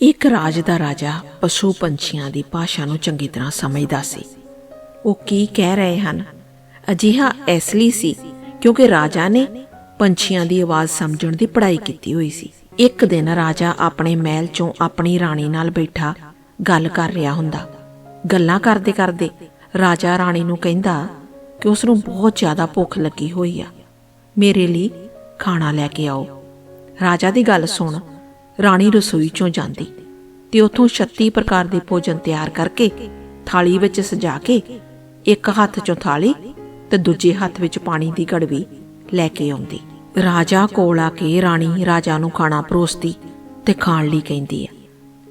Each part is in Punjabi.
ਇੱਕ ਰਾਜ ਦਾ ਰਾਜਾ ਪਸ਼ੂ ਪੰਛੀਆਂ ਦੀ ਭਾਸ਼ਾ ਨੂੰ ਚੰਗੀ ਤਰ੍ਹਾਂ ਸਮਝਦਾ ਸੀ। ਉਹ ਕੀ ਕਹਿ ਰਹੇ ਹਨ? ਅਜਿਹਾ ਇਸ ਲਈ ਸੀ ਕਿਉਂਕਿ ਰਾਜਾ ਨੇ ਪੰਛੀਆਂ ਦੀ ਆਵਾਜ਼ ਸਮਝਣ ਦੀ ਪੜ੍ਹਾਈ ਕੀਤੀ ਹੋਈ ਸੀ। ਇੱਕ ਦਿਨ ਰਾਜਾ ਆਪਣੇ ਮਹਿਲ 'ਚੋਂ ਆਪਣੀ ਰਾਣੀ ਨਾਲ ਬੈਠਾ ਗੱਲ ਕਰ ਰਿਹਾ ਹੁੰਦਾ। ਗੱਲਾਂ ਕਰਦੇ ਕਰਦੇ ਰਾਜਾ ਰਾਣੀ ਨੂੰ ਕਹਿੰਦਾ ਕਿ ਉਸ ਨੂੰ ਬਹੁਤ ਜ਼ਿਆਦਾ ਭੁੱਖ ਲੱਗੀ ਹੋਈ ਆ। ਮੇਰੇ ਲਈ ਖਾਣਾ ਲੈ ਕੇ ਆਓ। ਰਾਜਾ ਦੀ ਗੱਲ ਸੁਣ ਰਾਣੀ ਰਸੋਈ ਚੋਂ ਜਾਂਦੀ ਤੇ ਉਥੋਂ 36 ਪ੍ਰਕਾਰ ਦੇ ਭੋਜਨ ਤਿਆਰ ਕਰਕੇ ਥਾਲੀ ਵਿੱਚ ਸਜਾ ਕੇ ਇੱਕ ਹੱਥ 'ਚੋਂ ਥਾਲੀ ਤੇ ਦੂਜੇ ਹੱਥ ਵਿੱਚ ਪਾਣੀ ਦੀ ਗੜਵੀ ਲੈ ਕੇ ਆਉਂਦੀ। ਰਾਜਾ ਕੋਲ ਆ ਕੇ ਰਾਣੀ ਰਾਜਾ ਨੂੰ ਖਾਣਾ ਪਰੋਸਦੀ ਤੇ ਖਾਣ ਲਈ ਕਹਿੰਦੀ ਹੈ।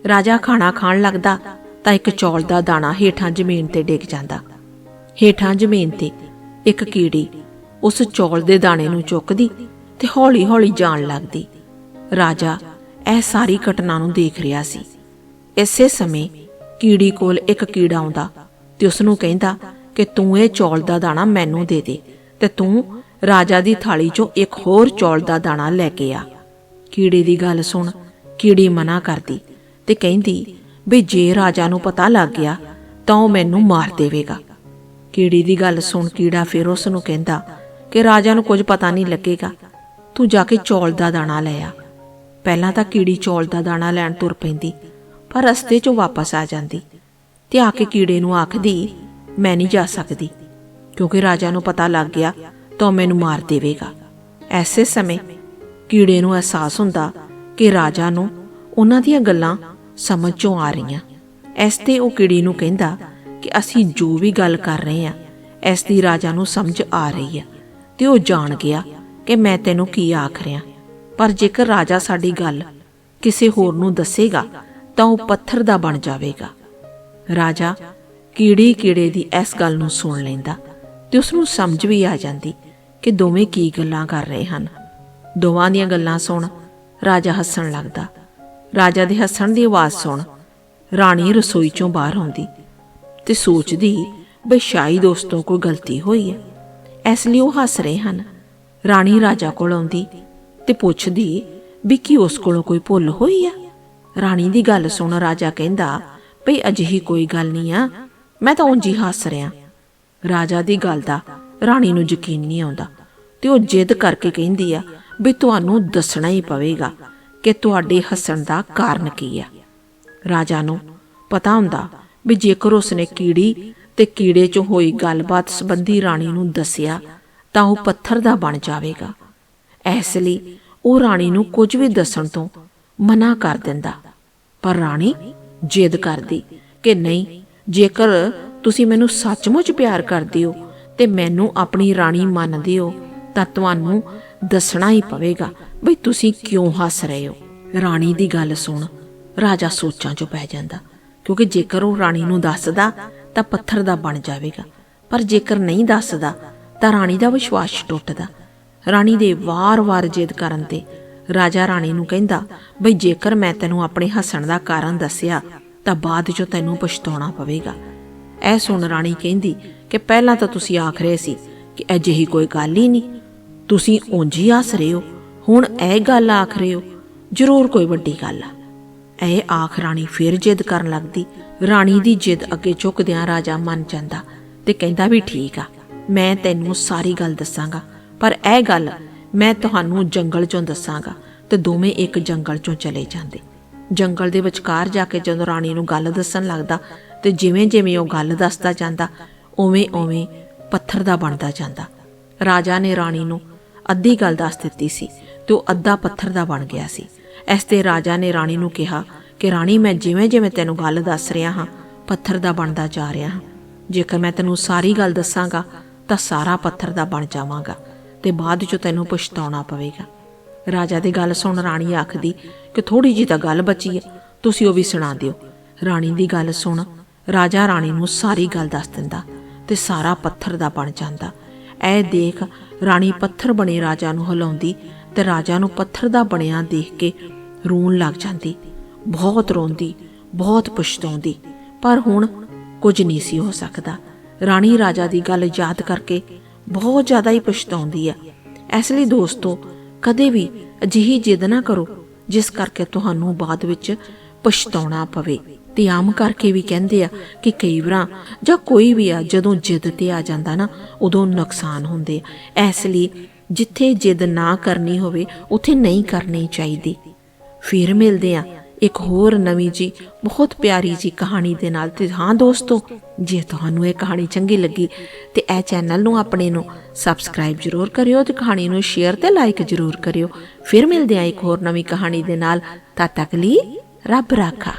ਰਾਜਾ ਖਾਣਾ ਖਾਣ ਲੱਗਦਾ ਤਾਂ ਇੱਕ ਚੌਲ ਦਾ ਦਾਣਾ ਹੇਠਾਂ ਜ਼ਮੀਨ ਤੇ ਡਿੱਗ ਜਾਂਦਾ। ਹੇਠਾਂ ਜ਼ਮੀਨ ਤੇ ਇੱਕ ਕੀੜੀ ਉਸ ਚੌਲ ਦੇ ਦਾਣੇ ਨੂੰ ਚੁੱਕਦੀ ਤੇ ਹੌਲੀ-ਹੌਲੀ ਜਾਣ ਲੱਗਦੀ। ਰਾਜਾ ਇਹ ਸਾਰੀ ਘਟਨਾ ਨੂੰ ਦੇਖ ਰਿਹਾ ਸੀ। ਇਸੇ ਸਮੇਂ ਕੀੜੀ ਕੋਲ ਇੱਕ ਕੀੜਾ ਆਉਂਦਾ ਤੇ ਉਸ ਨੂੰ ਕਹਿੰਦਾ ਕਿ ਤੂੰ ਇਹ ਚੌਲ ਦਾ ਦਾਣਾ ਮੈਨੂੰ ਦੇ ਦੇ ਤੇ ਤੂੰ ਰਾਜਾ ਦੀ ਥਾਲੀ 'ਚੋਂ ਇੱਕ ਹੋਰ ਚੌਲ ਦਾ ਦਾਣਾ ਲੈ ਕੇ ਆ। ਕੀੜੇ ਦੀ ਗੱਲ ਸੁਣ ਕੀੜੀ ਮਨਾ ਕਰਦੀ ਤੇ ਕਹਿੰਦੀ ਵੀ ਜੇ ਰਾਜਾ ਨੂੰ ਪਤਾ ਲੱਗ ਗਿਆ ਤਾਂ ਉਹ ਮੈਨੂੰ ਮਾਰ ਦੇਵੇਗਾ। ਕੀੜੀ ਦੀ ਗੱਲ ਸੁਣ ਕੀੜਾ ਫਿਰ ਉਸ ਨੂੰ ਕਹਿੰਦਾ ਕਿ ਰਾਜਾ ਨੂੰ ਕੁਝ ਪਤਾ ਨਹੀਂ ਲੱਗੇਗਾ। ਤੂੰ ਜਾ ਕੇ ਚੌਲ ਦਾ ਦਾਣਾ ਲੈ ਆ। ਪਹਿਲਾਂ ਤਾਂ ਕੀੜੀ ਚੌਲ ਦਾ ਦਾਣਾ ਲੈਣ ਤੁਰ ਪੈਂਦੀ, ਪਰ ਰਸਤੇ 'ਚੋਂ ਵਾਪਸ ਆ ਜਾਂਦੀ। ਤੇ ਆ ਕੇ ਕੀੜੇ ਨੂੰ ਆਖਦੀ, ਮੈਂ ਨਹੀਂ ਜਾ ਸਕਦੀ, ਕਿਉਂਕਿ ਰਾਜਾ ਨੂੰ ਪਤਾ ਲੱਗ ਗਿਆ ਤਾਂ ਉਹ ਮੈਨੂੰ ਮਾਰ ਦੇਵੇਗਾ। ਐਸੇ ਸਮੇਂ ਕੀੜੇ ਨੂੰ ਅਹਿਸਾਸ ਹੁੰਦਾ ਕਿ ਰਾਜਾ ਨੂੰ ਉਹਨਾਂ ਦੀਆਂ ਗੱਲਾਂ ਸਮਝ 'ਚੋਂ ਆ ਰਹੀਆਂ। ਇਸ ਤੇ ਉਹ ਕੀੜੀ ਨੂੰ ਕਹਿੰਦਾ ਕਿ ਅਸੀਂ ਜੋ ਵੀ ਗੱਲ ਕਰ ਰਹੇ ਹਾਂ ਐਸ ਦੀ ਰਾਜਾ ਨੂੰ ਸਮਝ ਆ ਰਹੀ ਹੈ, ਤੇ ਉਹ ਜਾਣ ਗਿਆ ਕਿ ਮੈਂ ਤੈਨੂੰ ਕੀ ਆਖ ਰਿਹਾ। ਪਰ ਜੇਕਰ ਰਾਜਾ ਸਾਡੀ ਗੱਲ ਕਿਸੇ ਹੋਰ ਨੂੰ ਦੱਸੇਗਾ, ਤਾਂ ਉਹ ਪੱਥਰ ਦਾ ਬਣ ਜਾਵੇਗਾ। ਰਾਜਾ ਕੀੜੀ ਕੀੜੇ ਦੀ ਇਸ ਗੱਲ ਨੂੰ ਸੁਣ ਲੈਂਦਾ ਤੇ ਉਸ ਨੂੰ ਸਮਝ ਵੀ ਆ ਜਾਂਦੀ ਕਿ ਦੋਵੇਂ ਕੀ ਗੱਲਾਂ ਕਰ ਰਹੇ ਹਨ। ਦੋਵਾਂ ਦੀਆਂ ਗੱਲਾਂ ਸੁਣ ਰਾਜਾ ਹੱਸਣ ਲੱਗਦਾ। ਰਾਜਾ ਦੇ ਹੱਸਣ ਦੀ ਆਵਾਜ਼ ਸੁਣ ਰਾਣੀ ਰਸੋਈ ਚੋਂ ਬਾਹਰ ਆਉਂਦੀ ਤੇ ਸੋਚਦੀ, ਬਈ ਸ਼ਾਇਦ ਉਸ ਤੋਂ ਕੋਈ ਗਲਤੀ ਹੋਈ ਹੈ। ਇਸ ਲਈ ਉਹ ਹੱਸ ਰਹੇ ਹਨ। ਰਾਣੀ ਰਾਜਾ ਕੋਲ ਆਉਂਦੀ ਤੇ ਪੁੱਛਦੀ ਵੀ ਕੀ ਉਸ ਕੋਲੋਂ ਕੋਈ ਭੁੱਲ ਹੋਈ ਆ? ਰਾਣੀ ਦੀ ਗੱਲ ਸੁਣ ਰਾਜਾ ਕਹਿੰਦਾ, ਭਈ ਅਜਿਹੀ ਕੋਈ ਗੱਲ ਨਹੀਂ ਆ, ਮੈਂ ਤਾਂ ਉਂਝ ਹੀ ਹੱਸ ਰਿਹਾ। ਰਾਜਾ ਦੀ ਗੱਲ ਦਾ ਰਾਣੀ ਨੂੰ ਯਕੀਨ ਨਹੀਂ ਆਉਂਦਾ ਤੇ ਉਹ ਜਿੱਦ ਕਰਕੇ ਕਹਿੰਦੀ ਆ ਵੀ ਤੁਹਾਨੂੰ ਦੱਸਣਾ ਹੀ ਪਵੇਗਾ ਕਿ ਤੁਹਾਡੇ ਹੱਸਣ ਦਾ ਕਾਰਨ ਕੀ ਆ। ਰਾਜਾ ਨੂੰ ਪਤਾ ਹੁੰਦਾ ਵੀ ਜੇਕਰ ਉਸਨੇ ਕੀੜੀ ਤੇ ਕੀੜੇ 'ਚੋਂ ਹੋਈ ਗੱਲਬਾਤ ਸੰਬੰਧੀ ਰਾਣੀ ਨੂੰ ਦੱਸਿਆ, ਤਾਂ ਉਹ ਪੱਥਰ ਦਾ ਬਣ ਜਾਵੇਗਾ। ਇਸ ਲਈ ਉਹ ਰਾਣੀ ਨੂੰ ਕੁਝ ਵੀ ਦੱਸਣ ਤੋਂ ਮਨਾ ਕਰ ਦਿੰਦਾ। ਪਰ ਰਾਣੀ ਜਿੱਦ ਕਰਦੀ ਕਿ ਨਹੀਂ, ਜੇਕਰ ਤੁਸੀਂ ਮੈਨੂੰ ਸੱਚਮੁੱਚ ਪਿਆਰ ਕਰਦੇ ਹੋ ਤੇ ਮੈਨੂੰ ਆਪਣੀ ਰਾਣੀ ਮੰਨਦੇ ਹੋ, ਤਾਂ ਤੁਹਾਨੂੰ ਦੱਸਣਾ ਹੀ ਪਵੇਗਾ ਬਈ ਤੁਸੀਂ ਕਿਉਂ ਹੱਸ ਰਹੇ ਹੋ। ਰਾਣੀ ਦੀ ਗੱਲ ਸੁਣ, ਰਾਜਾ ਸੋਚਾਂ 'ਚ ਪੈ ਜਾਂਦਾ, ਕਿਉਂਕਿ ਜੇਕਰ ਉਹ ਰਾਣੀ ਨੂੰ ਦੱਸਦਾ, ਤਾਂ ਪੱਥਰ ਦਾ ਬਣ ਜਾਵੇਗਾ। ਪਰ ਜੇਕਰ ਨਹੀਂ ਦੱਸਦਾ, ਤਾਂ ਰਾਣੀ ਦਾ ਵਿਸ਼ਵਾਸ ਟੁੱਟਦਾ। ਰਾਣੀ ਦੇ ਵਾਰ-ਵਾਰ ਜਿੱਦ ਕਰਨ ਤੇ ਰਾਜਾ ਰਾਣੀ ਨੂੰ ਕਹਿੰਦਾ, ਬਈ ਜੇਕਰ ਮੈਂ ਤੈਨੂੰ ਆਪਣੇ ਹੱਸਣ ਦਾ ਕਾਰਨ ਦੱਸਿਆ, ਤਾਂ ਬਾਅਦ 'ਚੋਂ ਤੈਨੂੰ ਪਛਤਾਉਣਾ ਪਵੇਗਾ। ਐ ਸੁਣ ਰਾਣੀ ਕਹਿੰਦੀ ਕਿ ਪਹਿਲਾਂ ਤਾਂ ਤੁਸੀਂ ਆਖ ਰਹੇ ਸੀ ਕਿ ਅਜਿਹੀ ਕੋਈ ਗੱਲ ਹੀ ਨਹੀਂ। ਤੁਸੀਂ ਉਂਝ ਹੀ ਹੱਸ ਰਹੇ ਹੋ। ਹੁਣ ਇਹ ਗੱਲ ਆਖ ਰਹੇ ਹੋ। ਜ਼ਰੂਰ ਕੋਈ ਵੱਡੀ ਗੱਲ ਆ। ਇਹ ਆਖ ਰਾਣੀ ਫਿਰ ਜਿੱਦ ਕਰਨ ਲੱਗਦੀ। ਰਾਣੀ ਦੀ ਜਿੱਦ ਅੱਗੇ ਝੁਕਦਿਆਂ ਰਾਜਾ ਮੰਨ ਜਾਂਦਾ ਤੇ ਕਹਿੰਦਾ ਵੀ ਠੀਕ ਆ, ਮੈਂ ਤੈਨੂੰ ਸਾਰੀ ਗੱਲ ਦੱਸਾਂਗਾ। ਪਰ ਇਹ ਗੱਲ ਮੈਂ ਤੁਹਾਨੂੰ ਜੰਗਲ ਚੋਂ ਦੱਸਾਂਗਾ ਤੇ ਦੋਵੇਂ ਇੱਕ ਜੰਗਲ ਚੋਂ ਚਲੇ ਜਾਂਦੇ। ਜੰਗਲ ਦੇ ਵਿਚਕਾਰ ਜਾ ਕੇ ਜਦੋਂ ਰਾਣੀ ਨੂੰ ਗੱਲ ਦੱਸਣ ਲੱਗਦਾ ਤੇ ਜਿਵੇਂ ਜਿਵੇਂ ਉਹ ਗੱਲ ਦੱਸਦਾ ਜਾਂਦਾ ਉਵੇਂ ਉਵੇਂ ਪੱਥਰ ਦਾ ਬਣਦਾ ਜਾਂਦਾ। ਰਾਜਾ ਨੇ ਰਾਣੀ ਨੂੰ ਅੱਧੀ ਗੱਲ ਦੱਸ ਦਿੱਤੀ ਸੀ ਤੇ ਉਹ ਅੱਧਾ ਪੱਥਰ ਦਾ ਬਣ ਗਿਆ ਸੀ। ਇਸ ਤੇ ਰਾਜਾ ਨੇ ਰਾਣੀ ਨੂੰ ਕਿਹਾ ਕਿ, ਰਾਣੀ, ਮੈਂ ਜਿਵੇਂ ਜਿਵੇਂ ਤੈਨੂੰ ਗੱਲ ਦੱਸ ਰਿਹਾ ਹਾਂ, ਪੱਥਰ ਦਾ ਬਣਦਾ ਜਾ ਰਿਹਾ ਹਾਂ। ਜੇਕਰ ਮੈਂ ਤੈਨੂੰ ਸਾਰੀ ਗੱਲ ਦੱਸਾਂਗਾ, ਤਾਂ ਸਾਰਾ ਪੱਥਰ ਦਾ ਬਣ ਜਾਵਾਂਗਾ। ਤੇ ਬਾਅਦ ਚ ਤੈਨੂੰ ਪਛਤਾਉਣਾ ਪਵੇਗਾ। ਰਾਜਾ ਦੀ ਗੱਲ ਸੁਣ ਰਾਣੀ ਆਖਦੀ ਕਿ ਥੋੜੀ ਜੀ ਤਾਂ ਗੱਲ ਬਚੀ ਹੈ, ਤੁਸੀਂ ਉਹ ਵੀ ਸੁਣਾ ਦਿਓ। ਰਾਣੀ ਦੀ ਗੱਲ ਸੁਣ, ਰਾਜਾ ਰਾਣੀ ਨੂੰ ਸਾਰੀ ਗੱਲ ਦੱਸ ਦਿੰਦਾ ਤੇ ਸਾਰਾ ਪੱਥਰ ਦਾ ਬਣ ਜਾਂਦਾ। ਇਹ ਦੇਖ ਰਾਣੀ ਪੱਥਰ ਬਣੇ ਰਾਜਾ ਨੂੰ ਹਿਲਾਉਂਦੀ ਤੇ ਰਾਜਾ ਨੂੰ ਪੱਥਰ ਦਾ ਬਣਿਆ ਦੇਖ ਕੇ ਰੋਣ ਲੱਗ ਜਾਂਦੀ। ਬਹੁਤ ਰੋਂਦੀ, ਬਹੁਤ ਪਛਤਾਉਂਦੀ, ਪਰ ਹੁਣ ਕੁਝ ਨਹੀਂ ਸੀ ਹੋ ਸਕਦਾ। ਰਾਣੀ ਰਾਜਾ ਦੀ ਗੱਲ ਯਾਦ ਕਰਕੇ ਬਹੁਤ ਜ਼ਿਆਦਾ ਹੀ ਪਛਤਾਉਂਦੀ ਹੈ ਇਸ ਲਈ ਦੋਸਤੋ, ਕਦੇ ਵੀ ਅਜਿਹੀ ਜਿੱਦ ਨਾ ਕਰੋ, ਜਿਸ ਕਰਕੇ ਤੁਹਾਨੂੰ ਬਾਅਦ ਵਿੱਚ ਪਛਤਾਉਣਾ ਪਵੇ। ਤੇ ਆਮ ਕਰਕੇ ਵੀ ਕਹਿੰਦੇ ਆ ਕਿ ਕਈ ਵਾਰਾਂ ਜਾਂ ਕੋਈ ਵੀ ਆ, ਜਦੋਂ ਜਿੱਦ ਤੇ ਆ ਜਾਂਦਾ ਨਾ, ਉਦੋਂ ਨੁਕਸਾਨ ਹੁੰਦੇ ਆ। ਇਸ ਲਈ ਜਿੱਥੇ ਜਿੱਦ ਨਾ ਕਰਨੀ ਹੋਵੇ, ਉੱਥੇ ਨਹੀਂ ਕਰਨੀ ਚਾਹੀਦੀ। ਫਿਰ ਮਿਲਦੇ ਆ ਇੱਕ ਹੋਰ ਨਵੀਂ ਜੀ, ਬਹੁਤ ਪਿਆਰੀ ਜੀ ਕਹਾਣੀ ਦੇ ਨਾਲ ਤੇ ਹਾਂ ਦੋਸਤੋ, ਜੇ ਤੁਹਾਨੂੰ ਇਹ ਕਹਾਣੀ ਚੰਗੀ ਲੱਗੀ ਤੇ ਇਹ ਚੈਨਲ ਨੂੰ ਆਪਣੇ ਨੂੰ ਸਬਸਕ੍ਰਾਈਬ ਜ਼ਰੂਰ ਕਰਿਓ ਤੇ ਕਹਾਣੀ ਨੂੰ ਸ਼ੇਅਰ ਤੇ ਲਾਈਕ ਜ਼ਰੂਰ ਕਰਿਓ। ਫਿਰ ਮਿਲਦੇ ਆ ਇੱਕ ਹੋਰ ਨਵੀਂ ਕਹਾਣੀ ਦੇ ਨਾਲ। ਤਦ ਤੱਕ ਲਈ ਰੱਬ ਰਾਖਾ।